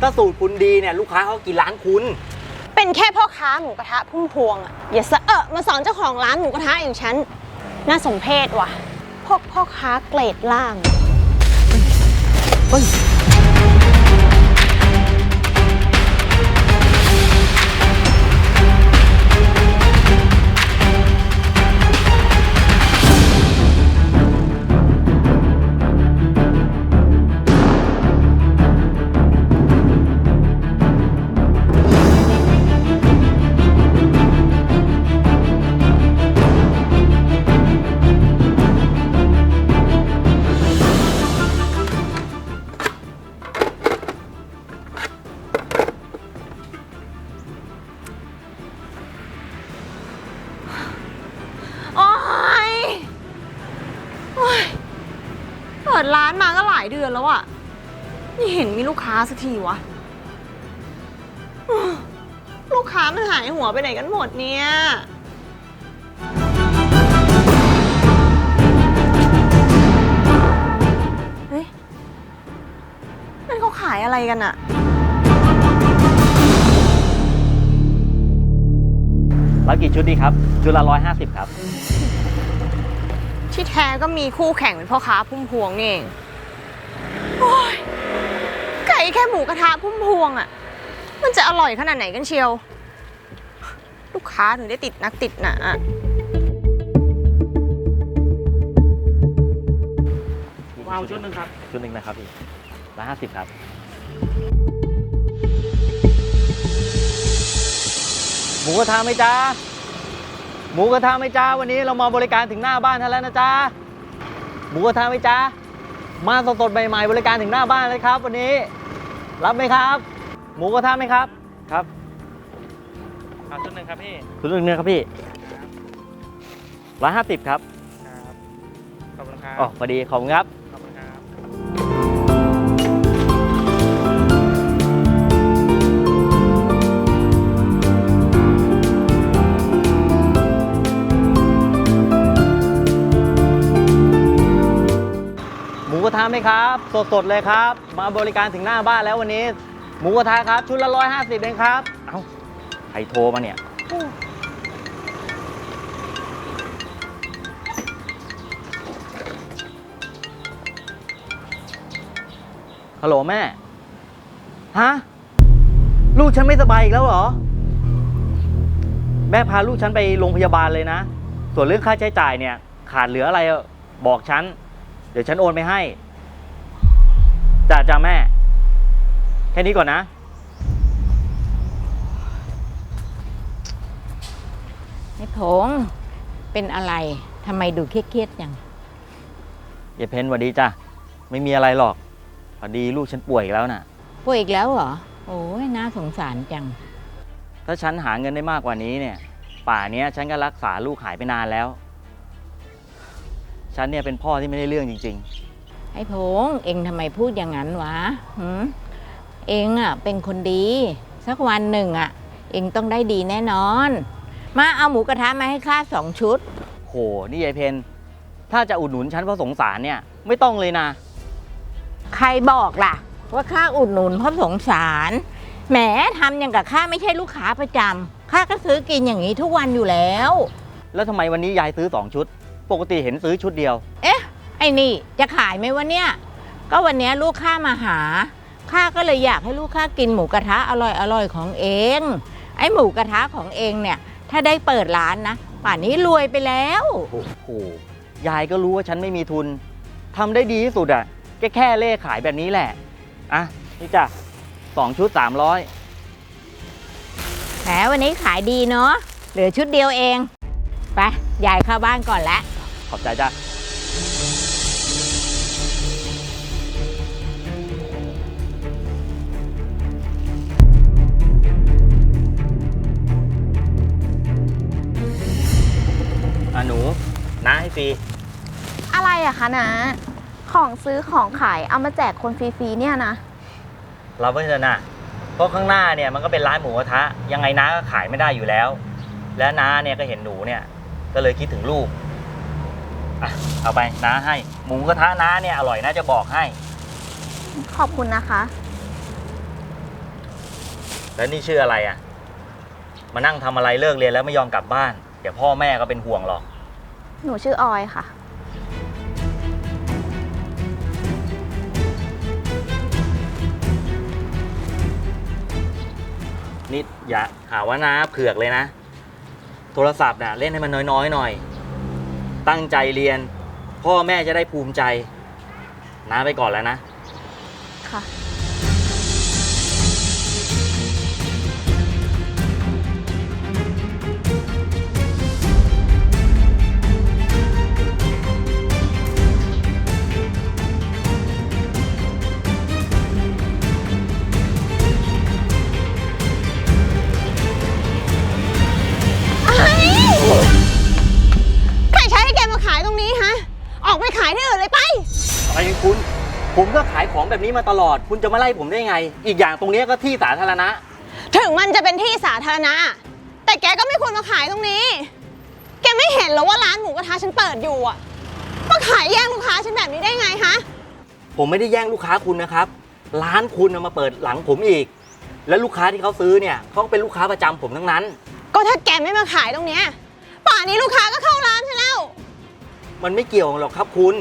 ถ้าสูตรคุณดีเนี่ยลูกค้าเขากินร้านคุณ เป็นแค่พ่อค้าหมูกระทะพุ่มพวงอะอย่าสะเอะมาสอนเจ้าของร้านหมูกระทะอย่างฉัน น่าสมเพชว่ะ พวกพ่อค้าเกรดล่างโาสักทีวะอื้อลูกค้ามันหายหัวไปไหนกันหมดเนี่ย เฮ้ย นั่นเขาขายอะไรกันอะแล้วกี่ชุดดีครับ ชุดละร้อยห้าสิบครับ ที่แท้ก็มีคู่แข่งเป็นพ่อค้าพุ่มพวงนี่เอง โอ๊ยไก่ แค่หมูกระทะพุ่มพวงอะมันจะอร่อยขนาดไหนกันเชียว ลูกค้าถึงได้ติดนักติดหนาเอาชุดหนึ่งครับ ชุดหนึ่งนะครับพี่ร้อยห้าสิบครับ หมูกระทะไหมจ้าหมูกระทะไหมจ้าวันนี้เรามาบริการถึงหน้าบ้านท่านแล้วนะจ้าหมูกระทะไหมจ้ามาสดๆใหม่ๆบริการถึงหน้าบ้านเลยครับ วันนี้ รับไหมครับ หมูกระทะไหมครับ ครับเอาชุดหนึ่งครับพี่ชุดหนึ่งเนี่ยครับพี่ร้อยห้าสิบครับ ครับ ขอบคุณครับอ๋อพอดีขอบคุณครับขอบคุณครับ ไหมครับ สดๆเลยครับ มาบริการถึงหน้าบ้านแล้ววันนี้ หมูกระทะครับ ชุดละร้อยห้าสิบเองครับ เอ้าใครโทรมาเนี่ย ฮัลโหลแม่ ฮะ ลูกฉันไม่สบายอีกแล้วเหรอ แม่พาลูกฉันไปโรงพยาบาลเลยนะ ส่วนเรื่องค่าใช้จ่ายเนี่ย ขาดเหลืออะไรอะบอกฉัน เดี๋ยวฉันโอนไปให้ จ้าจ้าแม่ แค่นี้ก่อนนะ ไอ้ผงเป็นอะไรทำไมดูเครียดๆอย่างอย่าเพนสวัสดีจ้ะไม่มีอะไรหรอกพอดีลูกฉันป่วยอีกแล้วน่ะ ป่วยอีกแล้วเหรอ โอ้ยน่าสงสารจัง ถ้าฉันหาเงินได้มากกว่านี้เนี่ย ป่าเนี้ยฉันก็รักษาลูกหายไปนานแล้ว ฉันเนี่ยเป็นพ่อที่ไม่ได้เรื่องจริง ไอ้ผงเองทำไมพูดอย่างนั้นวะหืมเองอะเป็นคนดี สักวันหนึ่งอะ เองต้องได้ดีแน่นอน มาเอาหมูกระทะมาให้ข้าสองชุดๆโห นี่ยายเพนถ้าจะอุดหนุนฉันเพราะสงสารเนี่ย ไม่ต้องเลยนะ ใครบอกล่ะ ว่าข้าอุดหนุนเพราะสงสารแหมทำอย่างกับข้าไม่ใช่ลูกค้าประจำข้าก็ซื้อกินอย่างนี้ทุกวันอยู่แล้ว แล้วทำไมวันนี้ยายซื้อสองชุด ปกติเห็นซื้อชุดเดียว เอ๊ะ ไอ้นี่จะขายไหมวะเนี่ย ก็วันเนี้ยลูกค้ามาหา ข้าก็เลยอยากให้ลูกค้ากินหมูกระทะอร่อยอร่อยๆของเอง ไอ้หมูกระทะของเองเนี่ย ถ้าได้เปิดร้านนะ ป่านนี้รวยไปแล้ว โอ้โห ยายก็รู้ว่าฉันไม่มีทุน ทำได้ดีที่สุดอะแค่แค่เล่ขายแบบนี้แหละ อะ นี่จ้ะสองชุดสามร้อยแหมวันนี้ขายดีเนาะ เหลือชุดเดียวเอง ไป ยายเข้าบ้านก่อนแล้ว ขอบใจจ้ะอะ น้าให้ฟรี อะไรอะคะนะ ของซื้อของขายเอามาแจกคนฟรีๆเนี่ยนะ เราไม่เถอะนะเพราะข้างหน้าเนี่ยมันก็เป็นร้านหมูกระทะ ยังไงน้าก็ขายไม่ได้อยู่แล้ว และน้าเนี่ยก็เห็นหนูเนี่ย ก็เลยคิดถึงลูกอะเอาไปน้าให้ หมูกระทะน้าเนี่ยอร่อยน่าจะบอกให้ ขอบคุณนะคะ แล้วนี่ชื่ออะไรอะ มานั่งทำอะไรเลิกเรียนแล้วไม่ยอมกลับบ้าน เดี๋ยวพ่อแม่ก็เป็นห่วงหรอก หนูชื่อออยค่ะ นี่อย่าหาว่าน้าเผือกเลยนะ โทรศัพท์น่ะเล่นให้มันน้อยๆหน่อย ตั้งใจเรียน พ่อแม่จะได้ภูมิใจ น้าไปก่อนแล้วนะ ค่ะ ผมก็ขายของแบบนี้มาตลอด คุณจะมาไล่ผมได้ไง อีกอย่างตรงเนี้ยก็ที่สาธารณะ ถึงมันจะเป็นที่สาธารณะ แต่แกก็ไม่ควรมาขายตรงนี้ แกไม่เห็นเหรอว่าร้านหมูกระทะฉันเปิดอยู่อะมาขายแย่งลูกค้าฉันแบบนี้ได้ไงฮะ ผมไม่ได้แย่งลูกค้าคุณนะครับ ร้านคุณเอามาเปิดหลังผมอีก แล้วลูกค้าที่เขาซื้อเนี่ยเขาก็เป็นลูกค้าประจำผมทั้งนั้น ก็ถ้าแกไม่มาขายตรงเนี้ยป่านนี้ลูกค้าก็เข้าร้านฉันแล้ว มันไม่เกี่ยวหรอกครับคุณ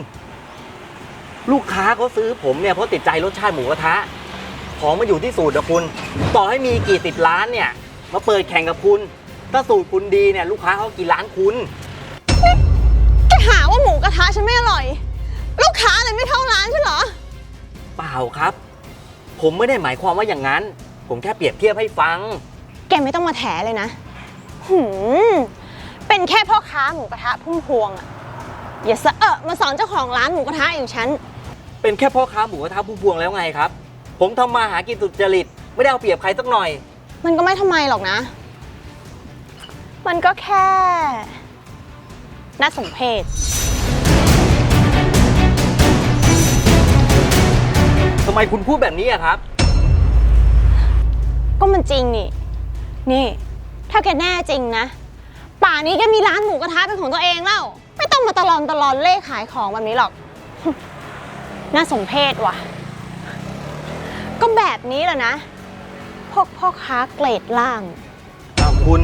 ลูกค้าเขาซื้อผมเนี่ยเพราะติดใจรสชาติหมูกระทะ ของมันอยู่ที่สูตรนะคุณ ต่อให้มีกี่สิบร้านเนี่ยมาเปิดแข่งกับคุณ ถ้าสูตรคุณดีเนี่ยลูกค้าเขากินร้านคุณแกหาว่าหมูกระทะฉันไม่อร่อย ลูกค้าเลยไม่เข้าร้านฉันเหรอ เปล่าครับ ผมไม่ได้หมายความว่าอย่างนั้น ผมแค่เปรียบเทียบให้ฟัง แกไม่ต้องมาแถเลยนะ หืม เป็นแค่พ่อค้าหมูกระทะพุ่มพวงอะอย่าสะเอะมาสอนเจ้าของร้านหมูกระทะอย่างฉัน เป็นแค่พ่อค้าหมูกระทะผู้พวงแล้วไงครับ ผมทำมาหากินสุจริต ไม่ได้เอาเปรียบใครสักหน่อย มันก็ไม่ทำไมหรอกนะ มันก็แค่ น่าสมเพชทำไมคุณพูดแบบนี้อะครับ ก็มันจริงนี่ นี่ ถ้าแกแน่จริงนะ ป่านี้แกมีร้านหมูกระทะเป็นของตัวเองแล้ว ไม่ต้องมาตลอนตลอนเล่ขายของแบบนี้หรอก น่าสมเพชว่ะ ก็แบบนี้แหละนะ พวกพ่อค้าเกรดล่าง อ้าวคุณ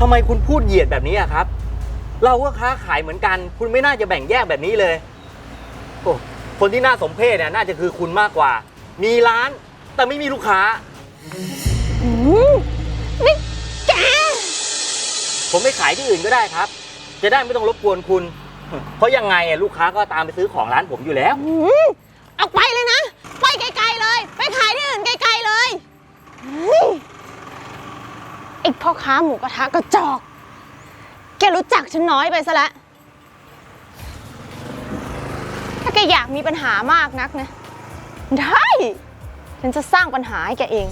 ทำไมคุณพูดเหยียดแบบนี้อะครับ เราก็ค้าขายเหมือนกัน คุณไม่น่าจะแบ่งแยกแบบนี้เลยโอ้คนที่น่าสมเพชเนี่ยน่าจะคือคุณมากกว่า มีร้านแต่ไม่มีลูกค้า อืมนี่แก ผมไปขายที่อื่นก็ได้ครับ จะได้ไม่ต้องรบกวนคุณ เพราะยังไงอะลูกค้าก็ตามไปซื้อของร้านผมอยู่แล้ว อืมออกไปเลยนะ ไปไกลๆเลย ไปขายที่อื่นไกลๆเลยอืมไอ้พ่อค้าหมูกระทะกระจอก แกรู้จักฉันน้อยไปซะแล้ว ถ้าแกอยากมีปัญหามากนักนะ ได้ ฉันจะสร้างปัญหาให้แกเอง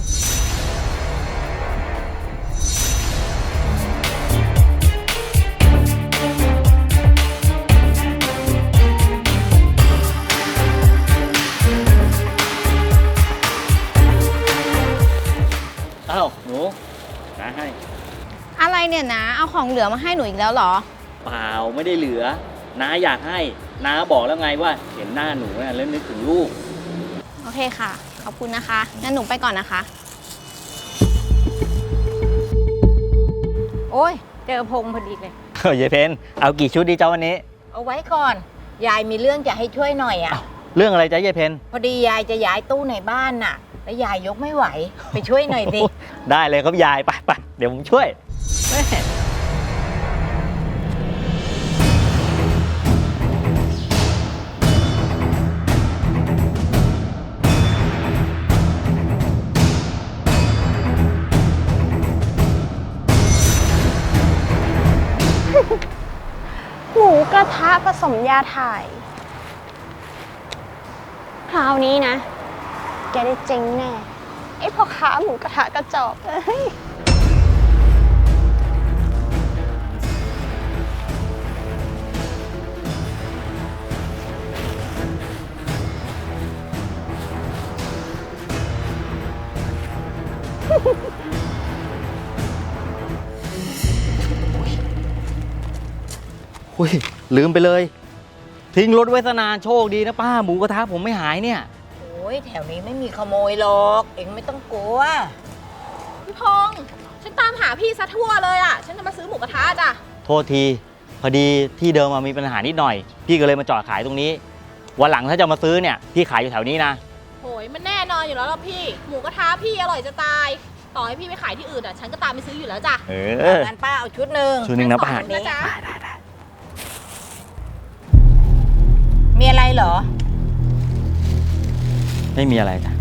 อะไรเนี่ยนะ เอาของเหลือมาให้หนูอีกแล้วเหรอ เปล่าไม่ได้เหลือ น้าอยากให้ น้าบอกแล้วไงว่าเห็นหน้าหนูน่ะแล้วนึกถึงลูก โอเคค่ะ ขอบคุณนะคะ งั้นหนูไปก่อนนะคะ โอ้ย เจอพงพอดีเลย เฮ้ยยายเพนเอากี่ชุดดีเจ้าวันนี้ เอาไว้ก่อน ยายมีเรื่องจะให้ช่วยหน่อยอะ เรื่องอะไรจ๊ะยายเพนพอดียายจะย้ายตู้ในบ้านน่ะ แล้วยายยกไม่ไหว ไปช่วยหน่อยดิได้เลยครับยายไปไปเดี๋ยวผมช่วย หมูกระทะผสมยาถ่าย คราวนี้นะ แกได้เจ๊งแน่ ไอ้พ่อค้าหมูกระทะกระจอกเอ้ย อุ้ยลืมไปเลย ทิ้งรถไว้ซะนานโชคดีนะป้าหมูกระทะผมไม่หายเนี่ย โอ้ยแถวนี้ไม่มีขโมยหรอก เองไม่ต้องกลัว พี่พงษ์ฉันตามหาพี่ซะทั่วเลยอะ ฉันจะมาซื้อหมูกระทะจ้ะ โทษที พอดีที่เดิมมามีปัญหานิดหน่อย พี่ก็เลยมาจอดขายตรงนี้ วันหลังถ้าจะมาซื้อเนี่ยพี่ขายอยู่แถวนี้นะ โหยมันแน่นอนอยู่แล้วล่ะพี่ หมูกระทะพี่อร่อยจะตาย ต่อให้พี่ไปขายที่อื่นอะ ฉันก็ตามไปซื้ออยู่แล้วจ้ะเอเอาองั้นป้าเอาชุดหนึ่งชุดหนึ่งนะป้าอันี้นะจ๊ะ มีอะไรเหรอ ไม่มีอะไรจ้ะ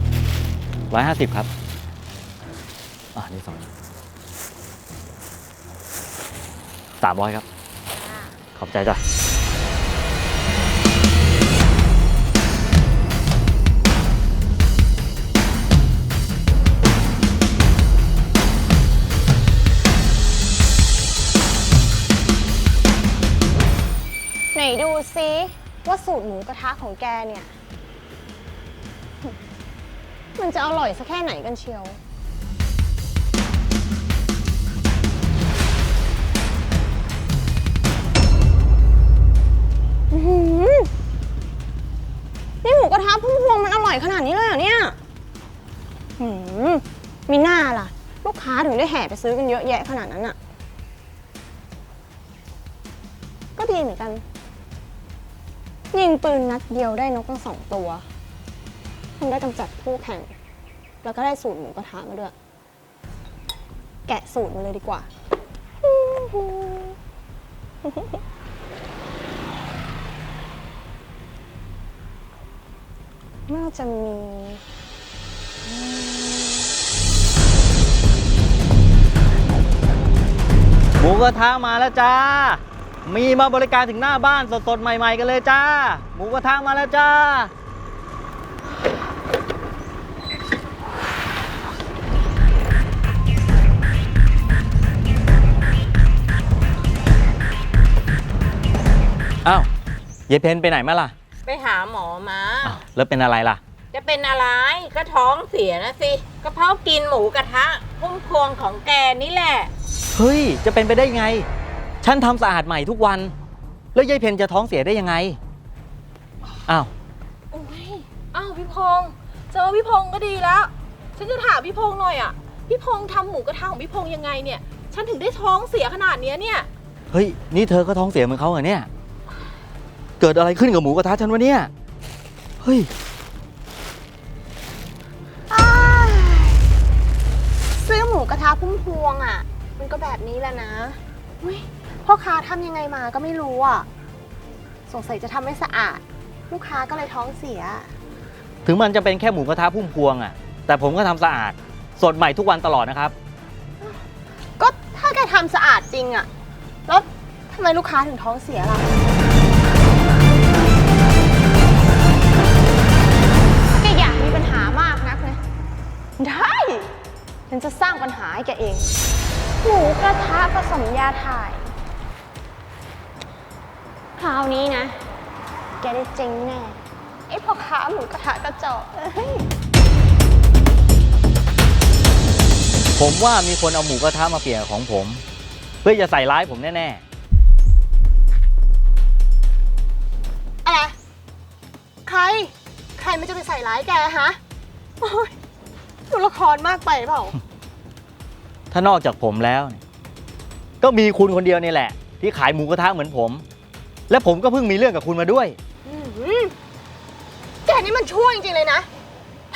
ร้อยห้าสิบครับ อ่านี่สองสามร้อยครับ ขอบใจจ้ะ ไหนดูซิ ว่าสูตรหมูกระทะของแกเนี่ย มันจะอร่อยสักแค่ไหนกันเชียว อื้อหือนี่หมูกระทะพุ่มพวงมันอร่อยขนาดนี้เลยเหรอเนี่ยหืมมีหน้าล่ะ ลูกค้าถึงได้แห่ไปซื้อกันเยอะแยะขนาดนั้นอะก็ดีเหมือนกัน ยิงปืนนัดเดียวได้นกตั้งสองตัวทำได้กำจัดคู่แข่ง แล้วก็ได้สูตรหมูกระทะมาด้วย แกะสูตรมาเลยดีกว่า น่าจะมีหมูกระทะมาแล้วจ้า มีมาบริการถึงหน้าบ้านสดๆ ใหม่ ๆ กันเลยจ้า หมูกระทะมาแล้วจ้า อ้าวเยายเพนไปไหนมาล่ะไปหาหมอมา อ้าวแล้วเป็นอะไรล่ะ จะเป็นอะไรก็ท้องเสียนะสิก็เพราะกินหมูกระทะพุ่มพวงของแกนี่แหละ เฮ้ย จะเป็นไปได้ไง ฉันทำสะอาดใหม่ทุกวัน แล้วยายเพนจะท้องเสียได้ยังไง อ้าว โอ้ยอ้าวพี่พงษ์เจอพี่พงษ์ก็ดีแล้ว ฉันจะถามพี่พงษ์หน่อยอะ พี่พงษ์ทำหมูกระทะของพี่พงษ์ยังไงเนี่ย ฉันถึงได้ท้องเสียขนาดเนี้ยเนี่ย เฮ้ย นี่เธอก็ท้องเสียเหมือนเขาเหรอเนี่ย เกิดอะไรขึ้นกับหมูกระทะฉันวะเนี่ย เฮ้ย อ้ายซื้อหมูกระทะพุ่มพวงอะ มันก็แบบนี้แหละนะอุ๊ย พ่อค้าทำยังไงมาก็ไม่รู้อะ สงสัยจะทำไม่สะอาด ลูกค้าก็เลยท้องเสีย ถึงมันจะเป็นแค่หมูกระทะพุ่มพวงอะแต่ผมก็ทำสะอาด สดใหม่ทุกวันตลอดนะครับ ก็ถ้าแกทำสะอาดจริงอะ แล้วทำไมลูกค้าถึงท้องเสียล่ะ แกอยากมีปัญหามากนักนะได้ ฉันจะสร้างปัญหาให้แกเอง หมูกระทะผสมยาถ่าย คราวนี้นะ แกได้เจ๊งแน่ ไอ้พ่อค้าหมูกระทะกระจอกเอ้ย ผมว่ามีคนเอาหมูกระทะมาเปลี่ยนกับของผม เพื่อจะใส่ร้ายผมแน่อะไร ใคร ใครมันจะไปใส่ร้ายแกฮะโอ้ยดูละครมากไปเปล่า ๆ ถ้านอกจากผมแล้วเนี่ยก็มีคุณคนเดียวนี่แหละ ที่ขายหมูกระทะเหมือนผม และผมก็เพิ่งมีเรื่องกับคุณมาด้วย อืมแกนี่มันชั่วจริงๆเลยนะ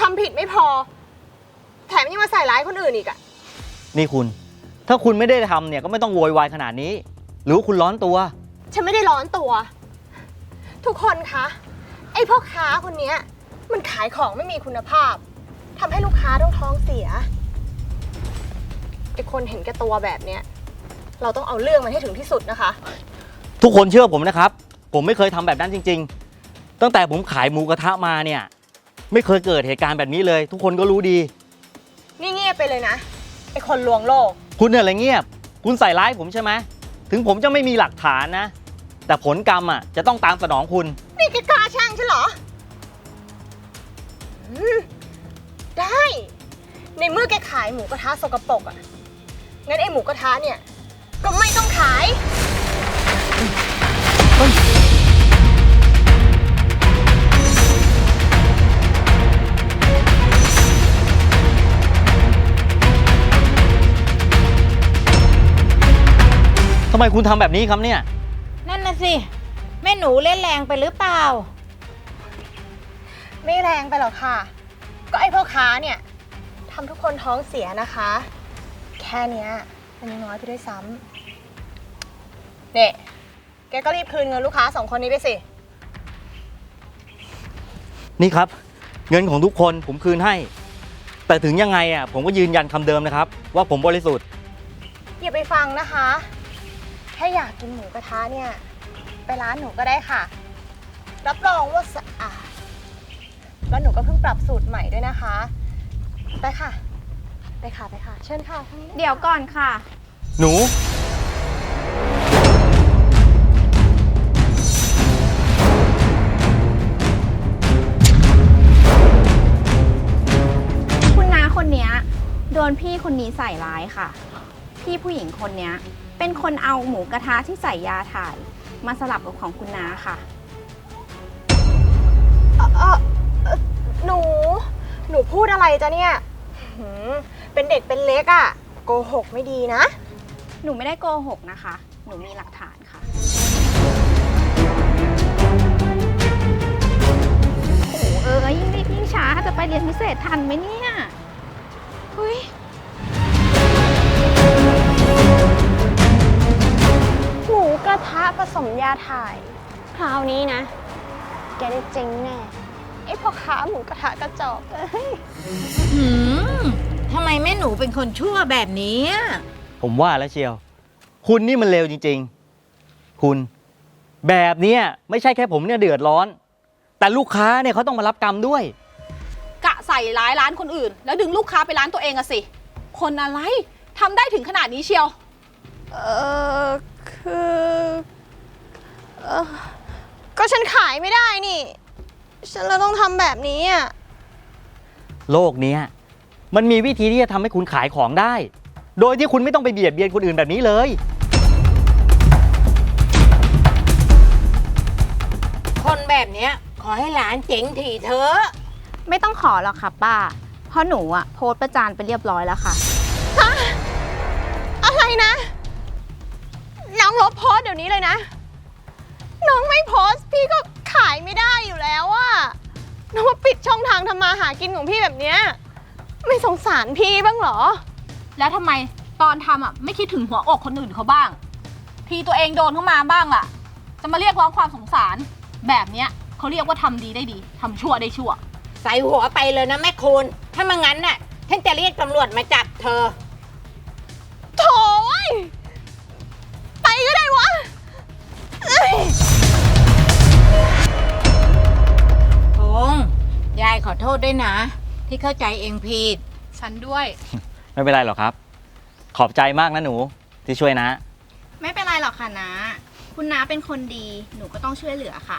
ทำผิดไม่พอ แถมยังมาใส่ร้ายคนอื่นอีกอะนี่คุณ ถ้าคุณไม่ได้ทำเนี่ยก็ไม่ต้องโวยวายขนาดนี้ หรือว่าคุณร้อนตัว ฉันไม่ได้ร้อนตัว ทุกคนคะ ไอ้พ่อค้าคนเนี้ย มันขายของไม่มีคุณภาพทำให้ลูกค้าต้องท้องเสียไอ้คนเห็นแก่ตัวแบบเนี้ยเราต้องเอาเรื่องมันให้ถึงที่สุดนะคะ ทุกคนเชื่อผมนะครับ ผมไม่เคยทำแบบนั้นจริง ๆ ตั้งแต่ผมขายหมูกระทะมาเนี่ย ไม่เคยเกิดเหตุการณ์แบบนี้เลย ทุกคนก็รู้ดี นี่เงียบไปเลยนะไอ้คนลวงโลก คุณเนี่ยอะไรเงียบ คุณใส่ร้ายผมใช่ไหมถึงผมจะไม่มีหลักฐานนะ แต่ผลกรรมอะจะต้องตามสนองคุณ นี่แกกล้าช่างฉันเหรออืมได้ ในเมื่อแกขายหมูกระทะสกปรกอะงั้นไอ้หมูกระทะเนี่ย ก็ไม่ต้องขาย ทำไมคุณทำแบบนี้ครับเนี่ย นั่นน่ะสิ แม่หนูเล่นแรงไปหรือเปล่า ไม่แรงไปหรอกค่ะ ก็ไอพ่อค้าเนี่ยทำทุกคนท้องเสียนะคะ แค่เนี้ยมันยังน้อยไปด้วยซ้ำเนี่ย กก็รีบคืนเงินลูกค้าสองคนนี้ไปสิ นี่ครับ เงินของทุกคนผมคืนให้ แต่ถึงยังไงอะผมก็ยืนยันคำเดิมนะครับ ว่าผมบริสุทธิ์ อย่าไปฟังนะคะ แค่อยากกินหมูกระทะเนี่ย ไปร้านหนูก็ได้ค่ะ รับรองว่าสะอาด แล้วหนูก็เพิ่งปรับสูตรใหม่ด้วยนะคะ ไปค่ะ ไปค่ะไปค่ะ เชิญค่ะทางนี้เดี๋ยวก่อนค่ะ หนู นพี่คนนี้ใส่ร้ายค่ะ พี่ผู้หญิงคนเนี้ย เป็นคนเอาหมูกระทะที่ใส่ยาถ่าย มาสลับกับของคุณน้าค่ะ เอ่อเอ่อเอ่อหนู หนูพูดอะไรจ๊ะเนี่ยหืมเป็นเด็กเป็นเล็กอะ่ะ โกหกไม่ดีนะ หนูไม่ได้โกหกนะคะ หนูมีหลักฐานค่ะ โอ้โหเออยิ่งรีบยิ่งช้าจะไปเรียนพิเศษทันไหมเนี่ย เฮ้ย หมูกระทะผสมยาถ่าย คราวนี้นะ แกได้เจ๊งแน่ ไอ้พ่อค้าหมูกระทะกระจอกเอ้ย หืมทำไมแม่หนูเป็นคนชั่วแบบนี้อะผมว่าแล้วเชียว คุณนี่มันเลวจริง ๆ คุณ แบบเนี้ยไม่ใช่แค่ผมเนี่ยเดือดร้อน แต่ลูกค้าเนี่ยเขาต้องมารับกรรมด้วยกะ ใส่ร้ายร้านคนอื่น แล้วดึงลูกค้าไปร้านตัวเองอะสิ คนอะไรทำได้ถึงขนาดนี้เชียว เออคือเออก็ฉันขายไม่ได้นี่ ฉันเลยต้องทำแบบนี้อะ โลกเนี้ยมันมีวิธีที่จะทำให้คุณขายของได้ โดยที่คุณไม่ต้องไปเบียดเบียนคนอื่นแบบนี้เลย คนแบบเนี้ย ขอให้หลานเจ๋งทีเถอะ ไม่ต้องขอหรอกค่ะป้า เพราะหนูอะโพสต์ประจานไปเรียบร้อยแล้วค่ะอะไรนะ น้องลบโพสต์เดี๋ยวนี้เลยนะ น้องไม่โพสต์พี่ก็ขายไม่ได้อยู่แล้วอะน้องมาปิดช่องทางทำมาหากินของพี่แบบเนี้ยไม่สงสารพี่บ้างเหรอ แล้วทำไมตอนทำอะไม่คิดถึงหัวอกคนอื่นเขาบ้าง ทีตัวเองโดนเข้ามาบ้างล่ะ จะมาเรียกร้องความสงสาร แบบเนี้ยเขาเรียกว่าทำดีได้ดีทำชั่วได้ชั่ว ใส่หัวไปเลยนะแม่คุณ ถ้าไม่งั้นน่ะฉันจะเรียกตำรวจมาจับเธอ โถ่เว้ยไปก็ได้วะเอ้ยพงษ์ยายขอโทษด้วยนะ ที่เข้าใจเองผิด ฉันด้วย ไม่เป็นไรหรอกครับ ขอบใจมากนะหนูที่ช่วยนะ ไม่เป็นไรหรอกค่ะนะ คุณน้าเป็นคนดี หนูก็ต้องช่วยเหลือค่ะ